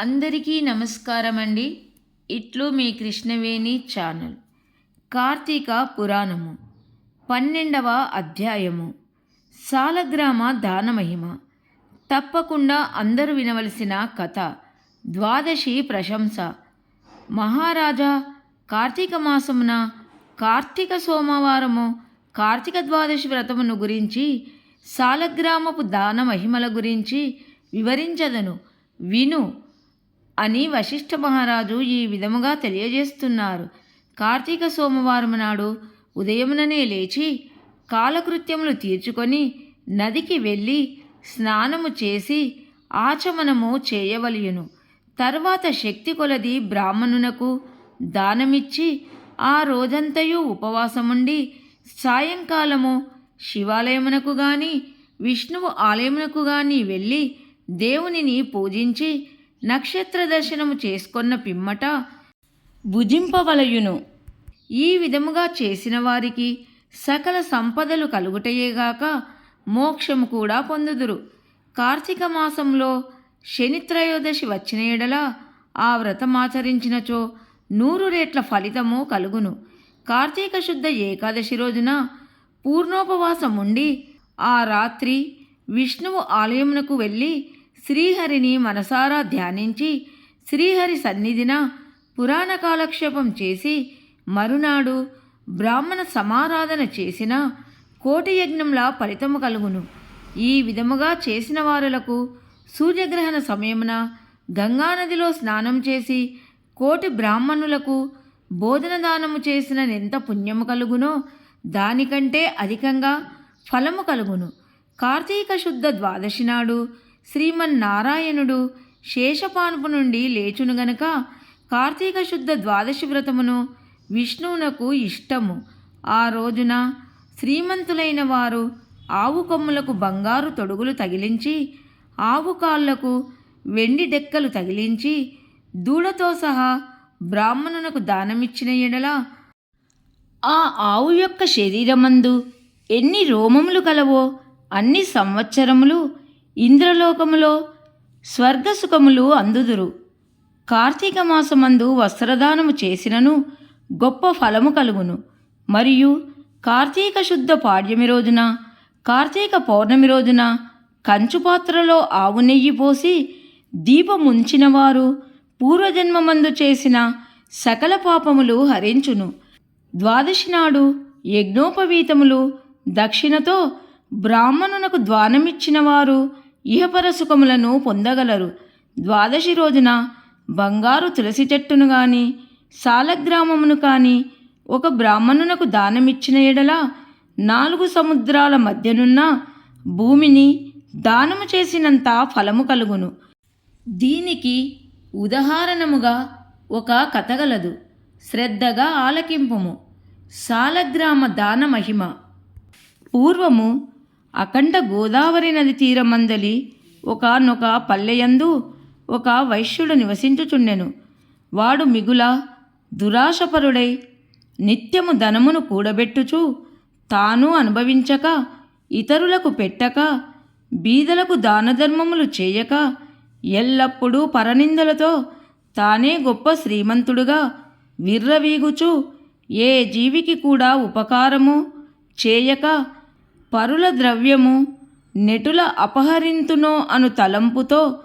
అందరికీ నమస్కారం అండి ఇట్లు మీ కృష్ణవేణి ఛానల్. కార్తీక పురాణము. పన్నెండవ అధ్యాయము. సాలగ్రామ దానమహిమ. తప్పకుండా అందరూ వినవలసిన కథ. ద్వాదశి ప్రశంస. మహారాజా కార్తీక మాసమున కార్తీక సోమవారము కార్తీక ద్వాదశి వ్రతమును గురించి సాలగ్రామపు దాన మహిమల గురించి వివరించదను. విను. అని వశిష్ఠ మహారాజు ఈ విధముగా తెలియజేస్తున్నారు. కార్తీక సోమవారం నాడు ఉదయముననే లేచి కాలకృత్యములు తీర్చుకొని నదికి వెళ్ళి స్నానము చేసి ఆచమనము చేయవలయును. తర్వాత శక్తి కొలది బ్రాహ్మణునకు దానమిచ్చి ఆ రోజంతయు ఉపవాసముండి సాయంకాలము శివాలయమునకు గాని విష్ణువు ఆలయమునకు గాని వెళ్ళి దేవునిని పూజించి నక్షత్ర దర్శనము చేసుకొన్న పిమ్మట భుజింపవలయును. ఈ విధముగా చేసిన వారికి సకల సంపదలు కలుగుటయేగాక మోక్షము కూడా పొందుదురు. కార్తీక మాసంలో శనిత్రయోదశి వచ్చిన ఎడల ఆ వ్రతమాచరించినచో నూరు రేట్ల ఫలితము కలుగును. కార్తీక శుద్ధ ఏకాదశి రోజున పూర్ణోపవాసం ఉండి ఆ రాత్రి విష్ణువు ఆలయమునకు వెళ్ళి శ్రీహరిని మనసారా ధ్యానించి శ్రీహరి సన్నిధిన పురాణ కాలక్షేపం చేసి మరునాడు బ్రాహ్మణ సమారాధన చేసిన కోటి యజ్ఞంలా ఫలితము కలుగును. ఈ విధముగా చేసిన వారులకు సూర్యగ్రహణ సమయమున గంగానదిలో స్నానం చేసి కోటి బ్రాహ్మణులకు బోధన దానము చేసిన ఎంత పుణ్యము కలుగునో దానికంటే అధికంగా ఫలము కలుగును. కార్తీక శుద్ధ ద్వాదశి నాడు శ్రీమన్నారాయణుడు శేషపానుపు నుండి లేచును గనక కార్తీక శుద్ధ ద్వాదశి వ్రతమును విష్ణువునకు ఇష్టము. ఆ రోజున శ్రీమంతులైన వారు ఆవు కొమ్ములకు బంగారు తొడుగులు తగిలించి ఆవు కాళ్ళకు వెండి డెక్కలు తగిలించి దూడతో సహా బ్రాహ్మణునకు దానమిచ్చిన ఎడల ఆ ఆవు యొక్క శరీరమందు ఎన్ని రోమములు కలవో అన్ని సంవత్సరములు ఇంద్రలోకములో స్వర్గసుఖములు అందుదురు. కార్తీక మాసమందు వస్త్రదానము చేసినను గొప్ప ఫలము కలుగును. మరియు కార్తీక శుద్ధ పాడ్యమి రోజున కార్తీక పౌర్ణమి రోజున కంచు పాత్రలో ఆవు నెయ్యి పోసి దీపముంచిన వారు పూర్వజన్మమందు చేసిన సకల పాపములు హరించును. ద్వాదశి నాడు యజ్ఞోపవీతములు దక్షిణతో బ్రాహ్మణునకు ద్వానమిచ్చిన వారు ఇహపర సుఖములను పొందగలరు. ద్వాదశి రోజున బంగారు తులసి చెట్టును గాని సాలగ్రామమును కానీ ఒక బ్రాహ్మణునకు దానమిచ్చిన ఎడల నాలుగు సముద్రాల మధ్యనున్న భూమిని దానము చేసినంత ఫలము కలుగును. దీనికి ఉదాహరణముగా ఒక కథగలదు శ్రద్ధగా ఆలకింపుము. సాలగ్రామ దాన మహిమ. పూర్వము అఖండ గోదావరి నది తీరమందలి ఒకనొక పల్లెయందు ఒక వైశ్యుడు నివసించుచుండెను. వాడు మిగుల దురాశపరుడై నిత్యము ధనమును కూడబెట్టుచు తాను అనుభవించక ఇతరులకు పెట్టక బీదలకు దానధర్మములు చేయక ఎల్లప్పుడూ పరనిందలతో తానే గొప్ప శ్రీమంతుడుగా విర్రవీగుచు ఏ జీవికి కూడా ఉపకారము చేయక పరుల ద్రవ్యము నెటుల అపహరింతునో అను తలంపుతో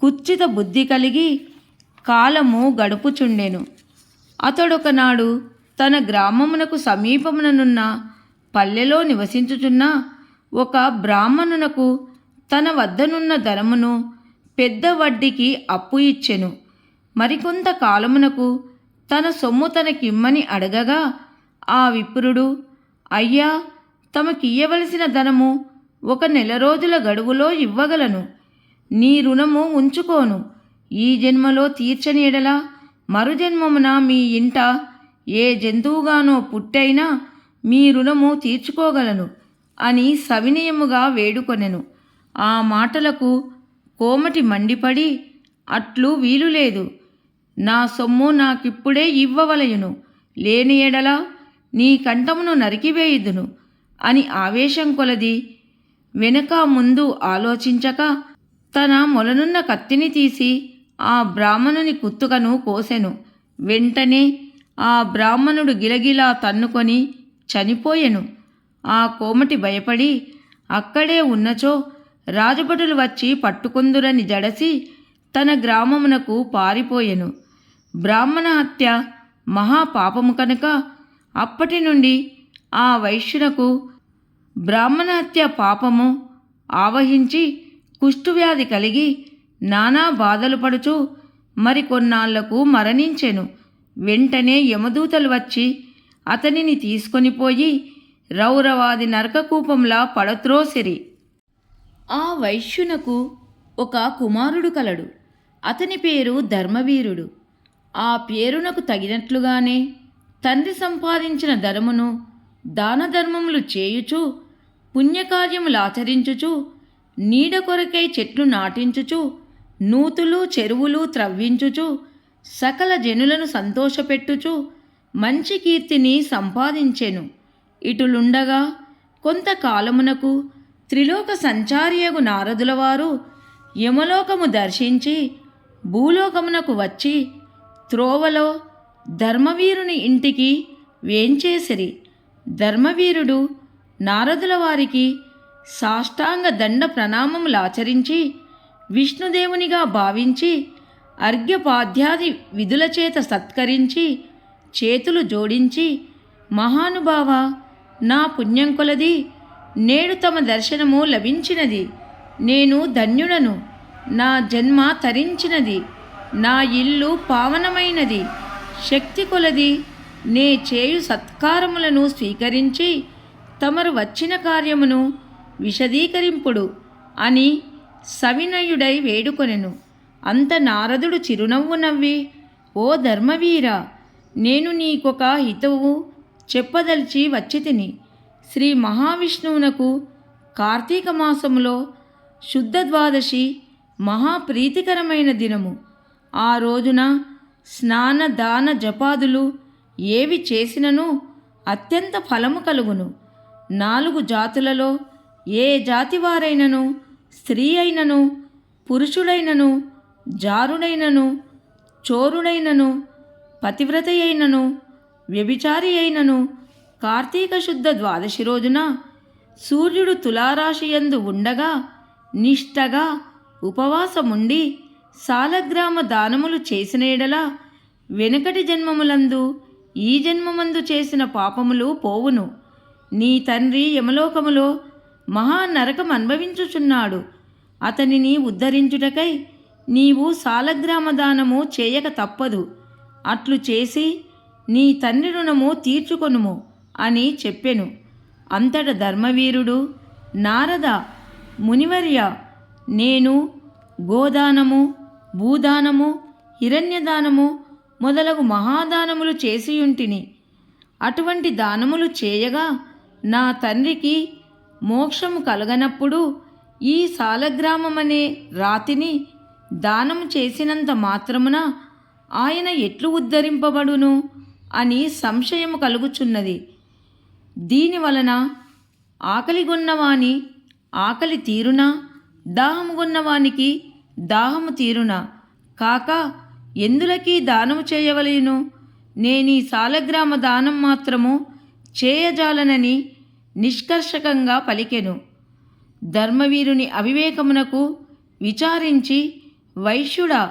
కుచ్చిత బుద్ధి కలిగి కాలము గడుపుచుండెను. అతడొకనాడు తన గ్రామమునకు సమీపముననున్న పల్లెలో నివసించుచున్న ఒక బ్రాహ్మణునకు తన వద్దనున్న ధనమును పెద్ద వడ్డీకి అప్పు ఇచ్చెను. మరికొంత కాలమునకు తన సొమ్ము తనకిమ్మని అడగగా ఆ విప్రుడు అయ్యా తమకియ్యవలసిన ధనము ఒక నెల రోజుల గడువులో ఇవ్వగలను. నీ రుణము ఉంచుకోను. ఈ జన్మలో తీర్చని ఎడలా మరుజన్మమున మీ ఇంట ఏ జంతువుగానో పుట్టైనా మీ రుణము తీర్చుకోగలను అని సవినయముగా వేడుకొనెను. ఆ మాటలకు కోమటి మండిపడి అట్లు వీలు లేదు నా సొమ్ము నాకిప్పుడే ఇవ్వవలయును లేని ఎడల నీ కంఠమును నరికివేయుదును. అని ఆవేశం కొలది. వెనుక ముందు ఆలోచించక తన మొలనున్న కత్తిని తీసి ఆ బ్రాహ్మణుని కుత్తుకను కోసెను. వెంటనే ఆ బ్రాహ్మణుడు గిలగిలా తన్నుకొని చనిపోయెను. ఆ కోమటి భయపడి అక్కడే ఉన్నచో రాజభటులు వచ్చి పట్టుకుందురని జడసి తన గ్రామమునకు పారిపోయెను. బ్రాహ్మణ హత్య మహాపాపము కనుక అప్పటి నుండి ఆ వైశ్యునకు బ్రాహ్మణత్య పాపము ఆవహించి కుష్ఠువ్యాధి కలిగి నానా బాధలు పడుచు మరికొన్నాళ్ళకు మరణించెను. వెంటనే యమదూతలు వచ్చి అతనిని తీసుకొని పోయి రౌరవాది నరకకూపంలా పడత్రోసిరి ఆ వైశ్యునకు ఒక కుమారుడు కలడు. అతని పేరు ధర్మవీరుడు. ఆ పేరునకు తగినట్లుగానే తండ్రి సంపాదించిన ధనమును దానధర్మములు చేయుచు పుణ్యకార్యములు ఆచరించుచు నీడ కొరకై చెట్లు నాటించుచు నూతులు చెరువులు త్రవ్వించుచు సకల జనులను సంతోషపెట్టుచు మంచి కీర్తిని సంపాదించెను. ఇటులుండగా కొంతకాలమునకు త్రిలోక సంచారియగు నారదుల వారు యమలోకము దర్శించి భూలోకమునకు వచ్చి త్రోవలో ధర్మవీరుని ఇంటికి వేంచేసిరి. ధర్మవీరుడు నారదుల వారికి సాష్టాంగ దండ ప్రణామములాచరించి విష్ణుదేవునిగా భావించి అర్ఘ్యపాధ్యాది విధుల చేత సత్కరించి చేతులు జోడించి మహానుభావ నా పుణ్యం కొలది నేడు తమ దర్శనము లభించినది నేను ధన్యుడను నా జన్మ తరించినది నా ఇల్లు పావనమైనది శక్తి కొలది. నే చేయు సత్కారములను స్వీకరించి తమరు వచ్చిన కార్యమును విశదీకరింపుడు అని సవినయుడై వేడుకొనెను. అంత నారదుడు చిరునవ్వు నవ్వి ఓ ధర్మవీర నేను నీకొక హితవు చెప్పదలిచి వచ్చి తిని శ్రీ మహావిష్ణువునకు కార్తీక మాసములో శుద్ధ ద్వాదశి మహాప్రీతికరమైన దినము. ఆ రోజున స్నాన దాన జపాదులు ఏవి చేసినను అత్యంత ఫలము కలుగును. నాలుగు జాతులలో ఏ జాతి వారైనను స్త్రీ అయినను పురుషుడైనను జారుడైనను చోరుడైనను పతివ్రత అయినను వ్యభిచారి అయినను కార్తీక శుద్ధ ద్వాదశి రోజున సూర్యుడు తులారాశియందు ఉండగా నిష్టగా ఉపవాసముండి సాలగ్రామ దానములు చేసిన ఎడల వెనుకటి జన్మములందు ఈ జన్మమందు చేసిన పాపములు పోవును. నీ తండ్రి యమలోకములో మహా నరకం అనుభవించుచున్నాడు. అతనిని ఉద్ధరించుటకై నీవు సాలగ్రామదానము చేయక తప్పదు. అట్లు చేసి నీ తండ్రి రుణము తీర్చుకొనుము అని చెప్పెను. అంతట ధర్మవీరుడు నారద మునివర్య నేను గోదానము భూదానము హిరణ్యదానము మొదలగు మహాదానములు చేసియుంటిని. అటువంటి దానములు చేయగా నా తండ్రికి మోక్షము కలగనప్పుడు ఈ సాలగ్రామమనే రాతిని దానము చేసినంత మాత్రమున ఆయన ఎట్లు ఉద్ధరింపబడును అని సంశయము కలుగుచున్నది. దీనివలన ఆకలిగొన్నవాని ఆకలి తీరునా దాహముగొన్నవానికి దాహము తీరునా కాక ఎందులకి దానము చేయవలేను? నేనీ సాలగ్రామ దానం మాత్రము చేయజాలనని నిష్కర్షకంగా పలికెను. ధర్మవీరుని అవివేకమునకు విచారించి వైశ్యుడ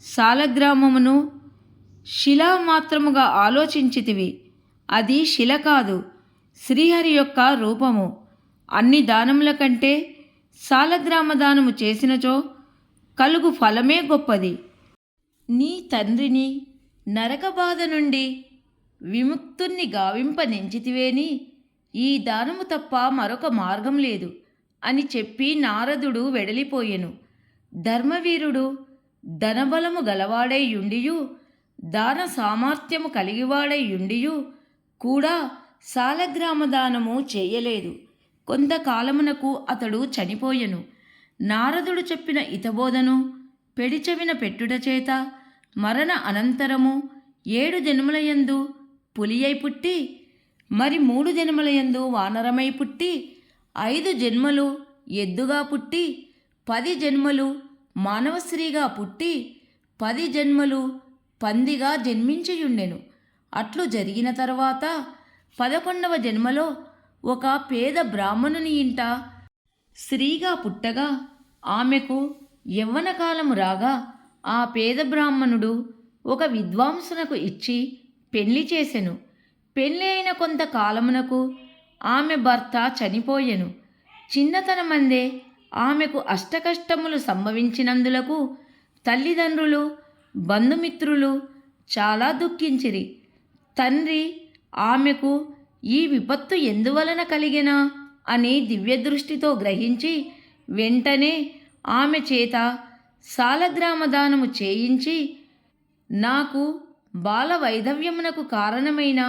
సాలగ్రామమును శిలా మాత్రముగా ఆలోచించితివి. అది శిల కాదు శ్రీహరి యొక్క రూపము. అన్ని దానముల కంటే సాలగ్రామ దానము చేసినచో కలుగు ఫలమే గొప్పది. నీ తండ్రిని నరకబాధ నుండి విముక్తుణ్ణి గావింప నెంచితివేని ఈ దానము తప్ప మరొక మార్గం లేదు అని చెప్పి నారదుడు వెడలిపోయెను. ధర్మవీరుడు ధనబలము గలవాడై యుండియు దాన సామర్థ్యము కలిగివాడై యుండియు కూడా సాలగ్రామ దానము చేయలేదు. కొంతకాలమునకు అతడు చనిపోయెను. నారదుడు చెప్పిన ఇతబోధను పెడిచెవిన పెట్టుట చేత మరణ అనంతరము ఏడు జన్మలయందు పులియై పుట్టి మరి మూడు జన్మలయందు వానరమై పుట్టి ఐదు జన్మలు ఎద్దుగా పుట్టి పది జన్మలు మానవశ్రీగా పుట్టి పది జన్మలు పందిగా జన్మించియుండెను. అట్లు జరిగిన తర్వాత పదకొండవ జన్మలో ఒక పేద బ్రాహ్మణుని ఇంట స్త్రీగా పుట్టగా ఆమెకు యవ్వనకాలము రాగా ఆ పేద బ్రాహ్మణుడు ఒక విద్వాంసునకు ఇచ్చి పెళ్ళి చేసెను. పెళ్ళి అయిన కొంత కాలమునకు ఆమె భర్త చనిపోయెను. చిన్నతనమందే ఆమెకు అష్టకష్టములు సంభవించినందులకు తల్లిదండ్రులు బంధుమిత్రులు చాలా దుఃఖించిరి. తండ్రి ఆమెకు ఈ విపత్తు ఎందువలన కలిగినా? అని దివ్యదృష్టితో గ్రహించి వెంటనే ఆమె చేత సాలగ్రామదానము చేయించి నాకు బాల వైధవ్యమునకు కారణమైన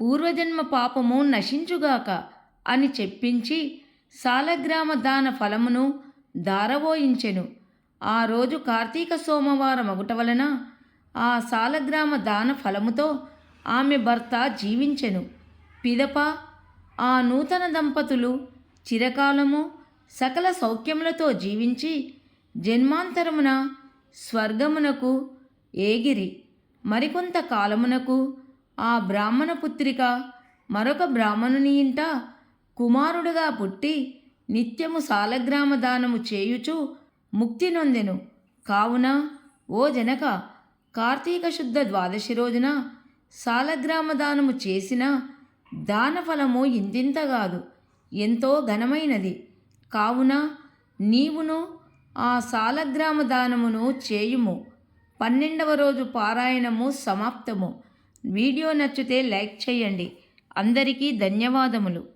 పూర్వజన్మ పాపము నశించుగాక అని చెప్పించి సాలగ్రామ దాన ఫలమును దారవోయించెను ఆ రోజు కార్తీక సోమవారం ఒకట వలన ఆ సాలగ్రామ దాన ఫలముతో ఆమె భర్త జీవించెను. పిదప ఆ నూతన దంపతులు చిరకాలము సకల సౌఖ్యములతో జీవించి జన్మాంతరమున స్వర్గమునకు ఏగిరి. మరికొంత కాలమునకు ఆ బ్రాహ్మణ పుత్రిక మరొక బ్రాహ్మణుని ఇంట కుమారుడుగా పుట్టి నిత్యము సాలగ్రామ దానము చేయుచు ముక్తి నొందెను. కావున ఓ జనక కార్తీక శుద్ధ ద్వాదశి రోజున సాలగ్రామ దానము చేసిన దానఫలము ఇంతింత కాదు. ఎంతో ఘనమైనది. కావున నీవును ఆ సాలగ్రామ దానమును చేయుము. పన్నెండవ రోజు పారాయణము సమాప్తము. వీడియో నచ్చితే లైక్ చేయండి. అందరికీ ధన్యవాదములు.